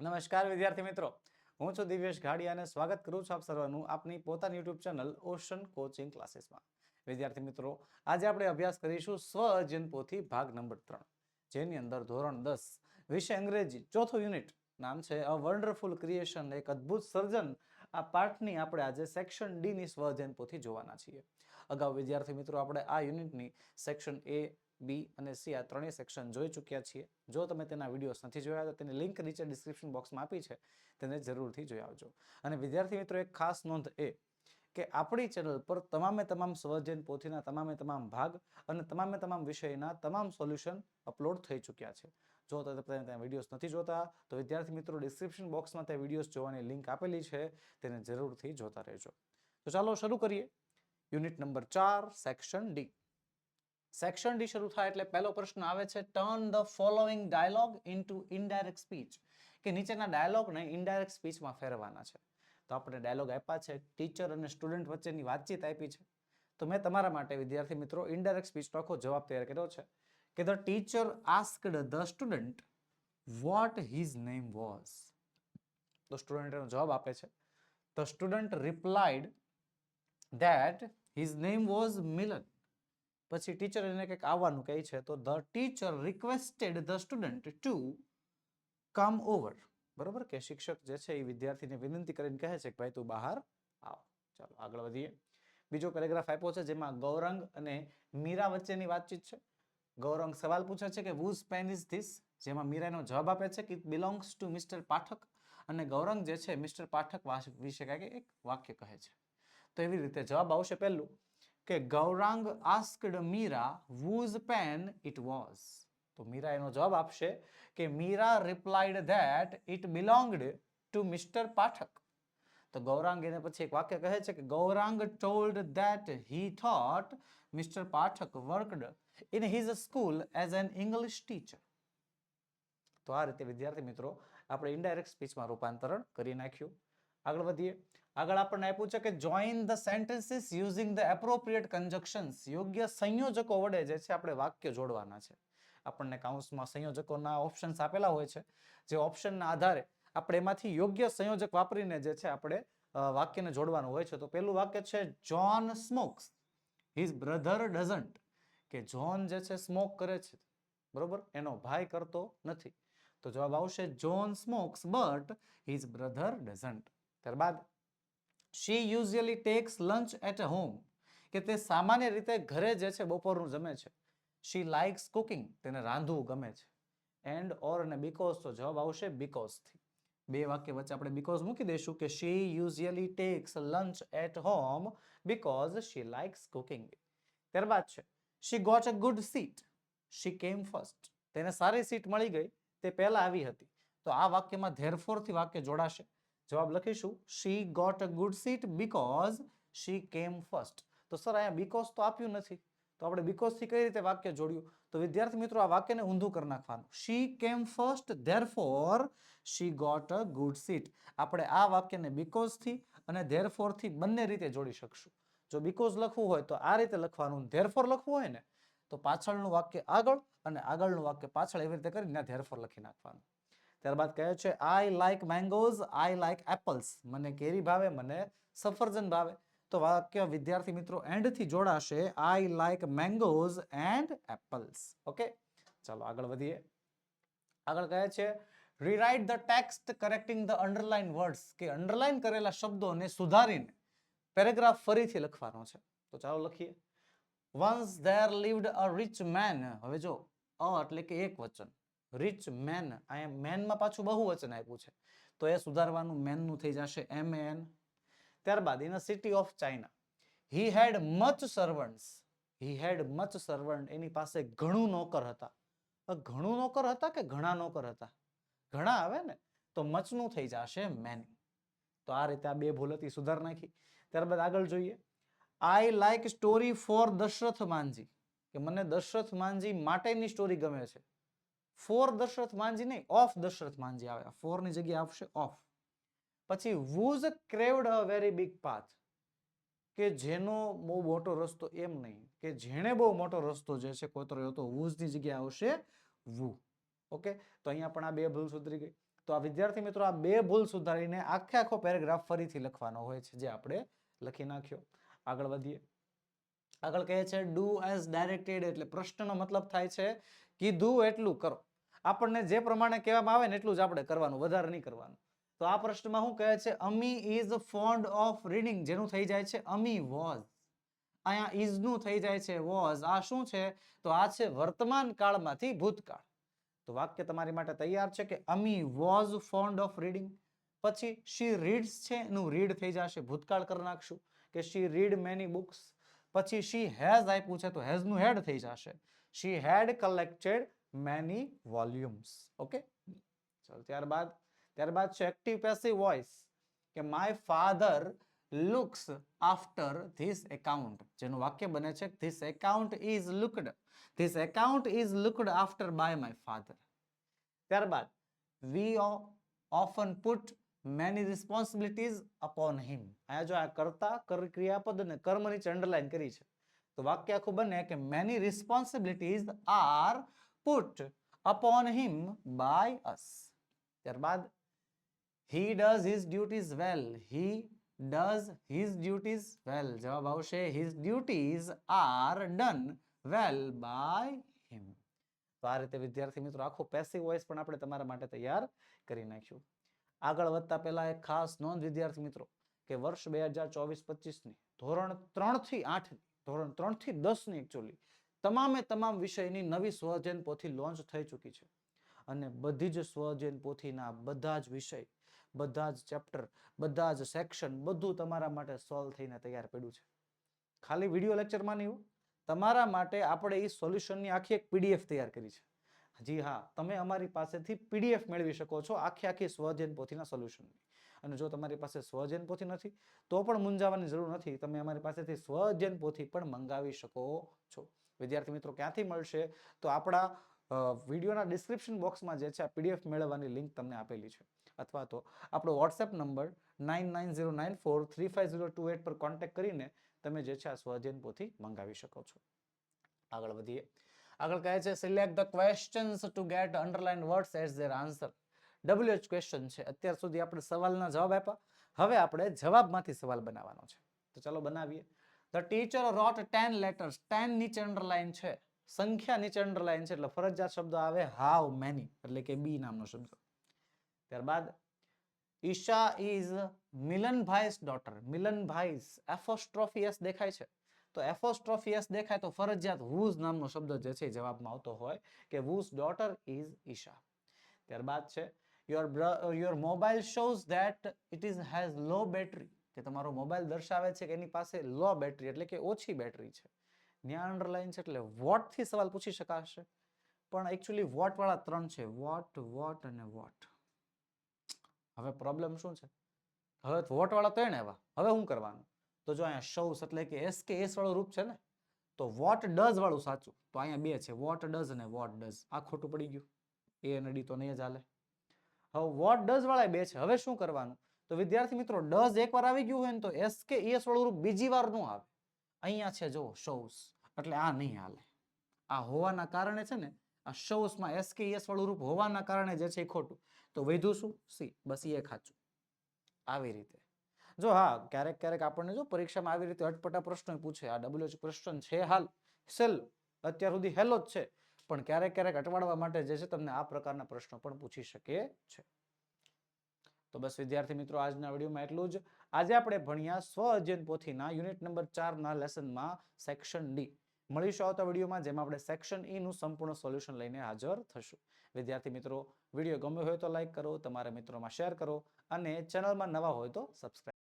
નમસ્કાર, વિદ્યાર્થી મિત્રો. હું છું દિવ્યેશ ઘાડિયા અને સ્વાગત કરું છું આપ સર્વનું આપની પોતાની યુટ્યુબ ચેનલ ઓશન કોચિંગ ક્લાસીસમાં વિદ્યાર્થી મિત્રો, આજે આપણે અભ્યાસ કરીશું સ્વ અધ્યયન પોથી ભાગ નંબર ત્રણ, જેની અંદર ધોરણ દસ, વિષય અંગ્રેજી, ચોથું યુનિટ નામ છે અ વન્ડરફુલ ક્રિએશન એક અદ્ભુત સર્જન. આ પાઠની આપણે આજે સેક્શન ડીની સ્વ અધ્યયન પોથી જોવાના છીએ. અગાઉ વિદ્યાર્થી મિત્રો, આપણે આ યુનિટની સેક્શન એ બી અને સી આ ત્રણેય સેક્શન જોઈ ચૂક્યા છીએ. જો તમે તેના વિડીયોઝ નથી જોયા, તો તેની લિંક નીચે ડિસ્ક્રિપ્શન બોક્સમાં આપી છે. તેને જરૂરથી જોઈ આવજો. અને વિદ્યાર્થી મિત્રો, એક ખાસ નોંધ એ કે આપણી ચેનલ પર તમામે તમામ સ્વજન પોથીના તમામે તમામ ભાગ અને તમામે તમામ વિષયના તમામ સોલ્યુશન અપલોડ થઈ ચૂક્યા છે. જો તમે ત્યાં વિડીયોઝ નથી જોતા, તો વિદ્યાર્થી મિત્રો ડિસ્ક્રિપ્શન બોક્સમાં તે વિડીયોઝ જોવાની લિંક આપેલી છે. તેને જરૂરથી જોતા રહેજો. તો ચાલો શરૂ કરીએ. યુનિટ નંબર ચાર સેક્શન ડી સેક્શન ડી શરૂ થાય એટલે પહેલો પ્રશ્ન આવે છે turn the following dialogue into indirect speech કે નીચેના ડાયલોગને ઇનડાયરેક્ટ સ્પીચમાં ફેરવવાના છે. તો આપણે ડાયલોગ આપ્યા છે, ટીચર અને સ્ટુડન્ટ વચ્ચેની વાતચીત આપી છે. તો મેં તમારા માટે, વિદ્યાર્થી મિત્રો ઇનડાયરેક્ટ સ્પીચ આખો જવાબ તૈયાર કર્યો છે. કે the teacher asked the student what his name was તો સ્ટુડન્ટ એનો જવાબ આપે છે. The student replied that his name was Milan પછી ટીચર એને કંઈક આવવાનું કહે છે, તો the teacher requested the student to come over બરોબર કે શિક્ષક જે છે એ વિદ્યાર્થીને વિનંતી કરીને કહે છે કે, ભાઈ, તું બહાર આવ. ચાલો, આગળ વધીએ. બીજો પેરેગ્રાફ આપ્યો છે જેમાં ગૌરંગ અને મીરા વચ્ચેની વાતચીત છે. ગૌરંગ સવાલ પૂછે છે કે whose પેન ઇઝ ધીસ જેમાં મીરાનો જવાબ આપે છે k belongs to mister Pathak. અને ગૌરંગ જે છે મિસ્ટર પાઠક વિશે કાંઈક એક વાક્ય કહે છે. તો એવી રીતે જવાબ આવશે પહેલું. કે Gaurang asked Meera whose pen it was તો મીરા એનો જવાબ આપશે કે Meera replied that it belonged to mister Pathak. તો ગૌરાંગ એને પછી એક વાક્ય કહે છે કે Gaurang told that he thought mister Pathak worked in his school as an English teacher તો આ રીતે વિદ્યાર્થી મિત્રો આપણે ઇનડાયરેક્ટ સ્પીચમાં રૂપાંતરણ કરી નાખ્યું. આગળ વધીએ. આગળ આપણને આપ્યું છે કે join the sentences using the appropriate conjunctions યોગ્ય સંયોજકો વડે જે છે આપણે વાક્ય જોડવાના છે. આપણને કાઉન્સમાં સંયોજકોના ઓપ્શન્સ આપેલા હોય છે. જે ઓપ્શનના આધારે આપણે એમાંથી યોગ્ય સંયોજક વાપરીને જે છે આપણે વાક્યને જોડવાનું હોય છે. તો પેલું વાક્ય છે John smokes his brother doesn't કે જોન જે છે સ્મોક કરે છે. બરોબર? એનો ભાઈ કરતો નથી. તો જવાબ આવશે John smokes but his brother doesn't ત્યારબાદ she usually takes lunch at home કે તે સામાન્ય રીતે ઘરે જે છે, બપોરનું જમે છે. શી લાઇક્સ કુકિંગ તેને રાંધવું ગમે છે. એન્ડ ઓર અને બીકોઝ તો જવાબ આવશે બિકોઝથી બે વાક્ય વચ્ચે આપણે બીકોઝ મૂકી દઈશું કે she usually takes lunch at home because she likes cooking ત્યારબાદ છે she got a good seat she came first તેને સારી સીટ મળી ગઈ. તે પહેલા આવી હતી. તો આ વાક્યમાં ધેરફોરથી વાક્ય જોડાશે. જવાબ લખીશું she got a good seat because she came first તો સર, અહીંયા બીકોઝ તો આપ્યું નથી. તો આપણે બીકોઝથી કઈ રીતે વાક્ય જોડ્યું? તો વિદ્યાર્થી મિત્રો, આ વાક્યને ઊંધું કરી નાખવાનું. She came first therefore she got a good seat આપણે આ વાક્યને બીકોઝથી અને ધેર ફોરથી બંને રીતે જોડી શકશું. જો બીકોઝ લખવું હોય તો આ રીતે લખવાનું ધેરફોર લખવું હોય ને, તો પાછળનું વાક્ય આગળ અને આગળનું વાક્ય પાછળ એવી રીતે કરીને ધેરફોર લખી નાખવાનું. ત્યારબાદ કહે છે I like mangoes I like apples મને કેરી ભાવે, મને સફરજન ભાવે. તો વાક્ય વિદ્યાર્થી મિત્રો એન્ડથી જોડાશે. I like mangoes and apples okay ચાલો આગળ વધીએ. આગળ કહે છે rewrite the text correcting the underlined words કે અંડરલાઇન કરેલા શબ્દોને સુધારીને પેરેગ્રાફ ફરીથી લખવાનો છે. તો ચાલો લખીએ. Once there lived a rich man હવે જો, અ એટલે કે એક વચન. રિચ મેન અહીંયા મેનમાં પાછું બહુવચન આપ્યું છે. તો એ સુધારવાનું મેનનું થઈ જશે એમ એન ત્યારબાદ in a city of China he had much servants he had much servant એની પાસે ઘણું નોકર હતા. ઘણું નોકર હતા કે ઘણા નોકર હતા? ઘણા આવે ને? તો મચનું થઈ જશે મેન તો આ રીતે આ બે ભૂલ હતી, સુધાર નાખી. ત્યારબાદ આગળ જોઈએ. I like story for Dashrath Manjhi. કે મને દશરથ માનજી માટેની સ્ટોરી ગમે છે. ફોર દશરથ માનજી નહીં, ઓફ દશરથ માનજી આવે. ફોરની જગ્યાએ આવશે ઓફ. પછી was craved a very big path કે જેનો બહુ મોટો રસ્તો એમ નહીં, કે જેણે બહુ મોટો રસ્તો જે છે કોતર્યો હતો વુઝની જગ્યાએ આવશે વુ ઓકે તો અહીંયા પણ આ બે ભૂલ સુધરી ગઈ. તો આ વિદ્યાર્થી મિત્રો, આ બે ભૂલ સુધારીને આખે આખો પેરેગ્રાફ ફરીથી લખવાનો હોય છે, જે આપણે લખી નાખ્યો. આગળ વધીએ. આગળ કહે છે ડુ એઝ ડાયરેક્ટેડ એટલે પ્રશ્નનો મતલબ થાય છે, કીધું એટલું કરો. આપણને જે પ્રમાણે કહેવામાં આવે ને એટલું જ આપણે કરવાનું, વધારે નહીં કરવાનું. તો આ પ્રશ્નમાં શું કહે છે? Ami is fond of reading. જેનું થઈ જાય છે, અમી વોઝ. અહીંયા ઇઝનું થઈ જાય છે, વોઝ. આ શું છે? તો આ છે વર્તમાન કાળમાંથી ભૂતકાળ. તો વાક્ય તમારી માટે તૈયાર છે કે Ami was fond of reading. પછી શી રીડ્સ છે? એનું રીડ થઈ જશે, ભૂતકાળ કરી નાખશું. કે શી રીડ મેની બુક્સ. પછી શી હેઝ આપ્યું છે, તો હેઝનું હેડ થઈ જશે. She had collected many volumes okay ચલો ત્યારબાદ ત્યારબાદ છે એક્ટિવ પેસિવ વોઇસ કે my father looks after this account જેનું વાક્ય બને છે this account is looked this account is looked after by my father ત્યારબાદ we often put many responsibilities upon him અહીંયા જો આ કરતા કર ક્રિયાપદ અને કર્મની અંડરલાઈન કરી છે તો વાક્ય આખું બને કે many responsibilities are put upon him by us ત્યારબાદ, he does his duties well. He does his duties well. જવાબ આવશે, his duties are done well by him. તો આ રીતે, વિદ્યાર્થી મિત્રો, આખો પેસિવ વોઇસ પણ આપણે તમારા માટે તૈયાર કરી નાખ્યું. આગળ વધતા પહેલા એક ખાસ નોંધ, વિદ્યાર્થી મિત્રો, કે વર્ષ બે હજાર ચોવીસ પચીસની ધોરણ ત્રણથી આઠની, ધોરણ ત્રણથી દસની દસ એકચ્યુઅલી તમામે તમામ વિષયની નવી સ્વજન પોથી લોન્ચ થઈ ચૂકી છે. અને બધી જ સ્વજન પોથીના બધા જ વિષય, બધા જ ચેપ્ટર બધા જ સેક્શન બધું તમારા માટે સોલ્વ થઈને તૈયાર પડ્યું છે. ખાલી વીડિયો લેક્ચરમાં નહીં. તમારા માટે આપણે એ સોલ્યુશનની આખી એક પીડીએફ તૈયાર કરી છે. જી હા, તમે અમારી પાસેથી પીડીએફ મેળવી શકો છો આખી આખી સ્વજન પોથીના સોલ્યુશનની અને જો તમારી પાસે સ્વજૈન પોથી નથી, તો પણ મૂંઝાવાની જરૂર નથી. તમે અમારી પાસેથી સ્વજૈન પોથી પણ મંગાવી શકો છો. વિદ્યાર્થી મિત્રો ક્યાંથી મળશે તો આપણા વિડીયોના ડિસ્ક્રિપ્શન બોક્સમાં જે છે આ પીડીએફ મેળવવાની લિંક તમને આપેલી છે. અથવા તો આપણો WhatsApp number nine nine zero nine four three five zero two eight પર કોન્ટેક્ટ કરીને તમે જે છે આ સ્વજન પોથી મંગાવી શકો છો. આગળ વધીએ. આગળ કહે છે select the questions to get underline words as their answer W H question છે. અત્યાર સુધી આપણે સવાલના જવાબ આપ્યા. હવે આપણે જવાબમાંથી સવાલ બનાવવાનો છે. તો ચાલો બનાવીએ. The teacher wrote ten letters ten નીચે અંડરલાઈન છે. સંખ્યા નીચે અંડરલાઈન છે એટલે ફરજિયાત શબ્દ આવે હાવ મેની એટલે કે બી નામનો શબ્દ. ત્યારબાદ, Isha is Milanbhai's daughter Milanbhai's apostrophe s દેખાય છે. તો એફોસ્ટ્રોફિયસ દેખાય તો ફરજિયાત વુઝ નામનો શબ્દ જે છે જવાબમાં આવતો હોય કે વુઝ ડોટર ઇઝ ઈશા. ત્યારબાદ છે your your mobile shows that it is has low battery કે તમારો મોબાઈલ દર્શાવે છે કે એની પાસે લો બેટરી એટલે કે ઓછી બેટરી છે. ત્યાં અંડરલાઈન છે એટલે વોટથી સવાલ પૂછી શકાશે. પણ એકચ્યુઅલી વોટવાળા ત્રણ છે. વોટ વોટ અને વોટ હવે પ્રોબ્લેમ શું છે? હવે વોટવાળા ત્રણ એવા. હવે શું કરવાનું? તો જો અહીંયા શૌસ એટલે કે એસ કે એસ વાળું રૂપ છે ને, તો વોટ ડઝ વાળું સાચું? તો અહીંયા બે છે. વોટ ડઝ અને વોટ ડઝ આ ખોટું પડી ગયું. એ અને ડી તો નહીં જ હાલે. હવે વોટ ડઝ વાળા બે છે. હવે શું કરવાનું? તો વિદ્યાર્થી મિત્રો, ડઝ એકવાર આવી ગયું હોય ને તો એસ કે એસ વાળું રૂપ બીજી વારનું આવે. અહીંયા છે જો શૌસ એટલે આ નહીં હાલે. આ હોવાના કારણે છે ને, આ શૌસમાં એસ કે એસ વાળું રૂપ હોવાના કારણે જે છે એ ખોટું. તો વધ્યું શું? સી. બસ એ ખાચું. આવી રીતે. જો હા, ક્યારેક ક્યારેક આપણને જો પરીક્ષામાં આવી રીતે અટપટા પ્રશ્નો પૂછે. આ ડબલ્યુએચ ક્વેશ્ચન છે હાલ. સેલ. અત્યાર સુધી હેલો જ છે. પણ ક્યારેક ક્યારેક અટવાડવા માટે જે છે તમને આ પ્રકારના પ્રશ્નો પણ પૂછી શકે છે. તો બસ વિદ્યાર્થી મિત્રો, આજના વિડીયોમાં એટલું જ. આજે આપણે ભણ્યા સ્વ અધ્યયન પોથીના યુનિટ નંબર ચારના લેસનમાં સેક્શન ડી. મળીશું આવતા વિડીયોમાં, જેમાં આપણે સેક્શન ઈનું સંપૂર્ણ સોલ્યુશન લઈને હાજર થશું. વિદ્યાર્થી મિત્રો, વીડિયો ગમ્યો હોય તો લાઇક કરો, તમારા મિત્રોમાં શેર કરો અને ચેનલમાં નવા હોય તો સબસ્ક્રાઇબ